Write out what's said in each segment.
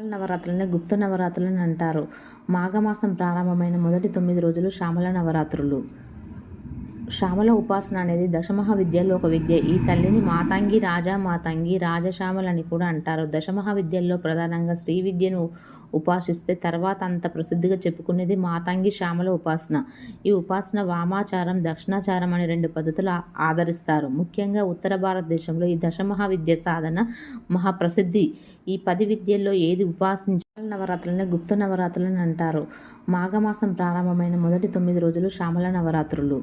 నవరాత్రులనే గుప్త నవరాత్రులని అంటారు. మాఘమాసం ప్రారంభమైన మొదటి తొమ్మిది రోజులు శ్యామల నవరాత్రులు. శ్యామల ఉపాసన అనేది దశమహ విద్యల్లో ఒక విద్య. ఈ తల్లిని మాతంగి రాజా మాతంగి రాజశ్యామల అని కూడా అంటారు. దశమహ విద్యల్లో ప్రధానంగా శ్రీ విద్యను ఉపాసిస్తే తర్వాత అంత ప్రసిద్ధిగా చెప్పుకునేది మాతంగి శ్యామల ఉపాసన. ఈ ఉపాసన వామాచారం దక్షిణాచారం అనే రెండు పద్ధతులు ఆదరిస్తారు. ముఖ్యంగా ఉత్తర భారతదేశంలో ఈ దశమహావిద్య సాధన మహాప్రసిద్ధి. ఈ పది విద్యల్లో ఏది ఉపాసించాల? నవరాత్రులనే గుప్త నవరాత్రులని అంటారు. మాఘమాసం ప్రారంభమైన మొదటి తొమ్మిది రోజులు శ్యామల నవరాత్రులు.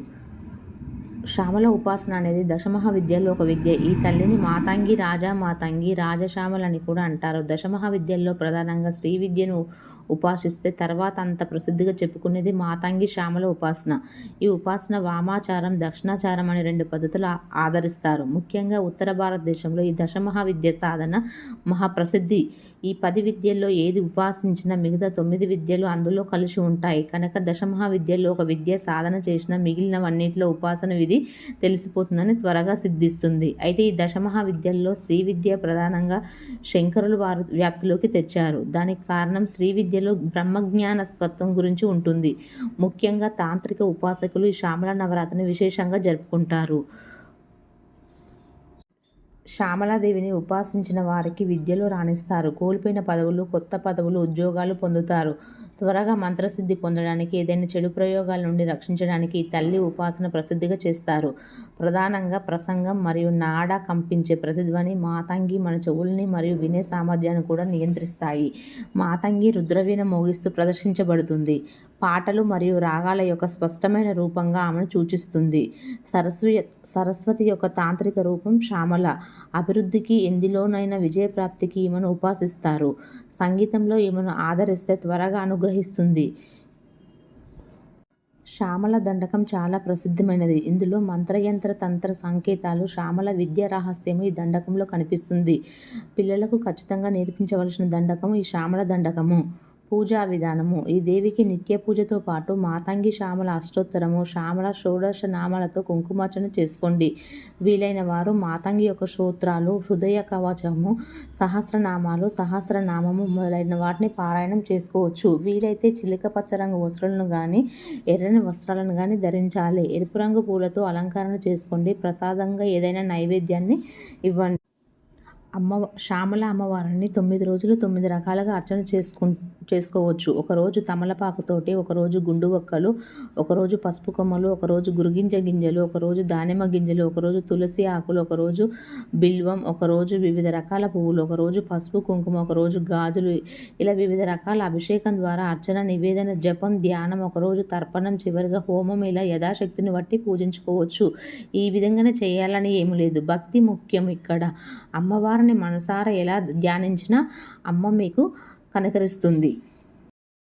శ్యామల ఉపాసన అనేది దశమహా విద్యల్లో ఒక విద్య. ఈ తల్లిని మాతంగి రాజా మాతంగి రాజశ్యామలని కూడా అంటారు. దశమహా విద్యల్లో ప్రధానంగా శ్రీ విద్యను ఉపాసిస్తే తర్వాత అంత ప్రసిద్ధిగా చెప్పుకునేది మాతంగి శ్యామల ఉపాసన. ఈ ఉపాసన వామాచారం దక్షిణాచారం అనే రెండు పద్ధతులు ఆదరిస్తారు. ముఖ్యంగా ఉత్తర భారతదేశంలో ఈ దశమహా విద్య సాధన మహాప్రసిద్ధి. ఈ పది విద్యల్లో ఏది ఉపాసించినా మిగతా తొమ్మిది విద్యలు అందులో కలిసి ఉంటాయి. కనుక దశమహా విద్యల్లో ఒక విద్య సాధన చేసిన మిగిలినవన్నింటిలో ఉపాసన విధి తెలిసిపోతుందని త్వరగా సిద్ధిస్తుంది. అయితే ఈ దశమహా విద్యల్లో శ్రీ విద్య ప్రధానంగా శంకరులు వారు వ్యాప్తిలోకి తెచ్చారు. దానికి కారణం శ్రీ విద్య బ్రహ్మజ్ఞాన తత్వం గురించి ఉంటుంది. ముఖ్యంగా తాంత్రిక ఉపాసకులు ఈ శ్యామల నవరాత్రిని విశేషంగా జరుపుకుంటారు. శ్యామలాదేవిని ఉపాసించిన వారికి విద్యలో రాణిస్తారు. కోల్పోయిన పదవులు కొత్త పదవులు ఉద్యోగాలు పొందుతారు. త్వరగా మంత్రసిద్ధి పొందడానికి ఏదైనా చెడు ప్రయోగాల నుండి రక్షించడానికి ఈ తల్లి ఉపాసన ప్రసిద్ధిగా చేస్తారు. ప్రధానంగా ప్రసంగం మరియు నాడ కంపించే ప్రతిధ్వని మాతంగి మన చెవుల్ని మరియు వినే సామర్థ్యాన్ని కూడా నియంత్రిస్తాయి. మాతంగి రుద్రవీణ మోగిస్తూ ప్రదర్శించబడుతుంది. పాటలు మరియు రాగాల యొక్క స్పష్టమైన రూపంగా ఆమెను సూచిస్తుంది. సరస్వతి సరస్వతి యొక్క తాంత్రిక రూపం శ్యామల. అభివృద్ధికి ఎందులోనైనా విజయప్రాప్తికి ఈమెను ఉపాసిస్తారు. సంగీతంలో ఈమెను ఆదరిస్తే త్వరగా అనుగ్రహిస్తుంది. శ్యామల దండకం చాలా ప్రసిద్ధమైనది. ఇందులో మంత్రయంత్ర తంత్ర సంకేతాలు శ్యామల విద్యా రహస్యము ఈ దండకంలో కనిపిస్తుంది. పిల్లలకు ఖచ్చితంగా నేర్పించవలసిన దండకము ఈ శ్యామల దండకము. పూజా విధానము. ఈ దేవికి నిత్య పూజతో పాటు మాతంగి శ్యామల అష్టోత్తరము శ్యామల షోడశ నామాలతో కుంకుమార్చన చేసుకోండి. వీలైన వారు మాతంగి యొక్క సూత్రాలు హృదయ కవచము సహస్రనామాలు సహస్రనామము మొదలైన వాటిని పారాయణం చేసుకోవచ్చు. వీలైతే చిలిక పచ్చ రంగు వస్త్రాలను కానీ ఎర్రని వస్త్రాలను కానీ ధరించాలి. ఎరుపు రంగు పూలతో అలంకరణ చేసుకోండి. ప్రసాదంగా ఏదైనా నైవేద్యాన్ని ఇవ్వండి. అమ్మ శ్యామల అమ్మవారిని తొమ్మిది రోజులు తొమ్మిది రకాలుగా అర్చన చేసుకు చేసుకోవచ్చు. ఒకరోజు తమలపాకుతోటి ఒకరోజు గుండు ఒక్కలు ఒకరోజు పసుపు కొమ్మలు ఒకరోజు గురుగింజ గింజలు ఒకరోజు దానిమ్మ గింజలు ఒకరోజు తులసి ఆకులు ఒకరోజు బిల్వం ఒకరోజు వివిధ రకాల పువ్వులు ఒకరోజు పసుపు కుంకుమ ఒకరోజు గాజులు ఇలా వివిధ రకాల అభిషేకం ద్వారా అర్చన నివేదన జపం ధ్యానం ఒకరోజు తర్పణం చివరిగా హోమం ఇలా యథాశక్తిని బట్టి పూజించుకోవచ్చు. ఈ విధంగానే చేయాలని ఏమి లేదు. భక్తి ముఖ్యం ఇక్కడ. అమ్మవారు అమ్మవారిని మనసారా ఎలా ధ్యానించినా అమ్మ మీకు కనకరిస్తుంది.